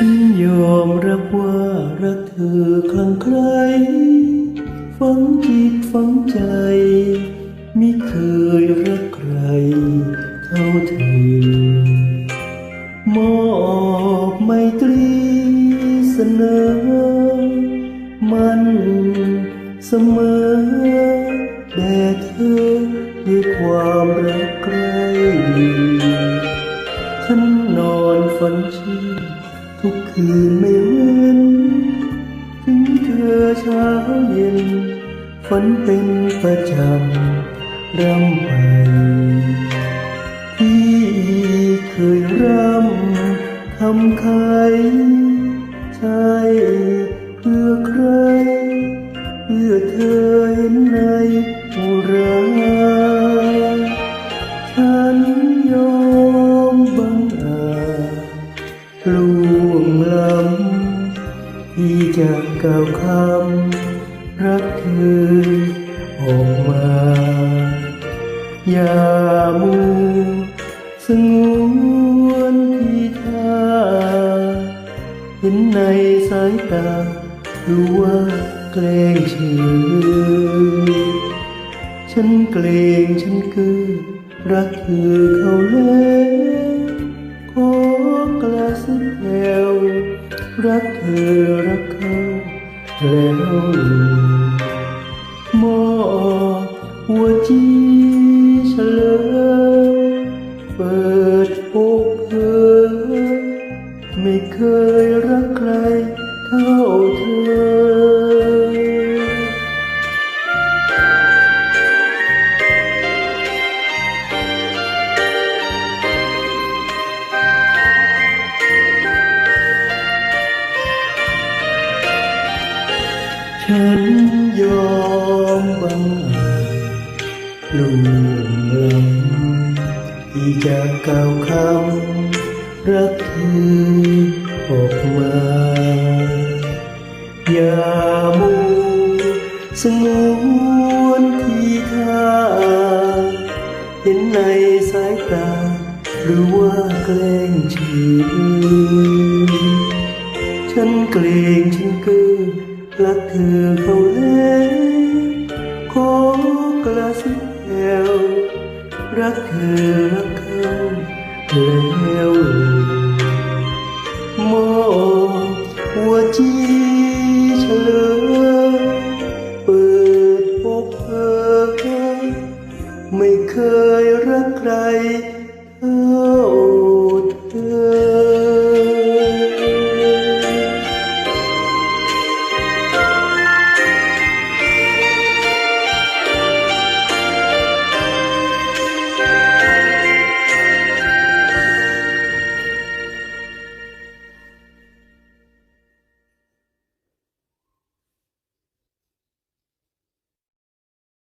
ฉันยอมรับว่ารักเธอคลั่งไคล้ฝังจิตฝังใจ ไม่เคยรักใครเท่าเธอ มอบไมตรีเสนอ มันเสมอแด่เธอด้วยความรักใครฉันนอนฝันชื่น ทุกคืนไม่เว้น ถึงเธอเช้าเย็นฝันเป็นประจำรำไปที่เคยรำคำใครใช่เพื่อใคร เพื่อเธอเห็นในอุราฉันยอมบังอาจล่วงล้ำที่ จะกล่าวคำรักเธอออกมา อย่ามูสงวนที่ท่าเห็นในสายตารู้ว่าแกล้งเฉยฉันเกรงฉันคือรักเธอเขาแล้วขอกระซิบแววรักเธอ แล้วมอบหัวจีเฉลยเปิดอกเธอไม่เคย ฉันยอมบังอาจลุ่มลำที่จะกล่าวคำรักเธอออกมา อย่ามูสงวนที่ท่าเห็นในสายตา หรือว่าแกล้งเฉยฉันเกรงฉันเกิน รักเธอเขาแล้วขอกระซิบแอวรักเธอรักเขาแล้วมองหัวใจเฉลยเปิดพบเธอไม่เคยรักใครเท่าเธอ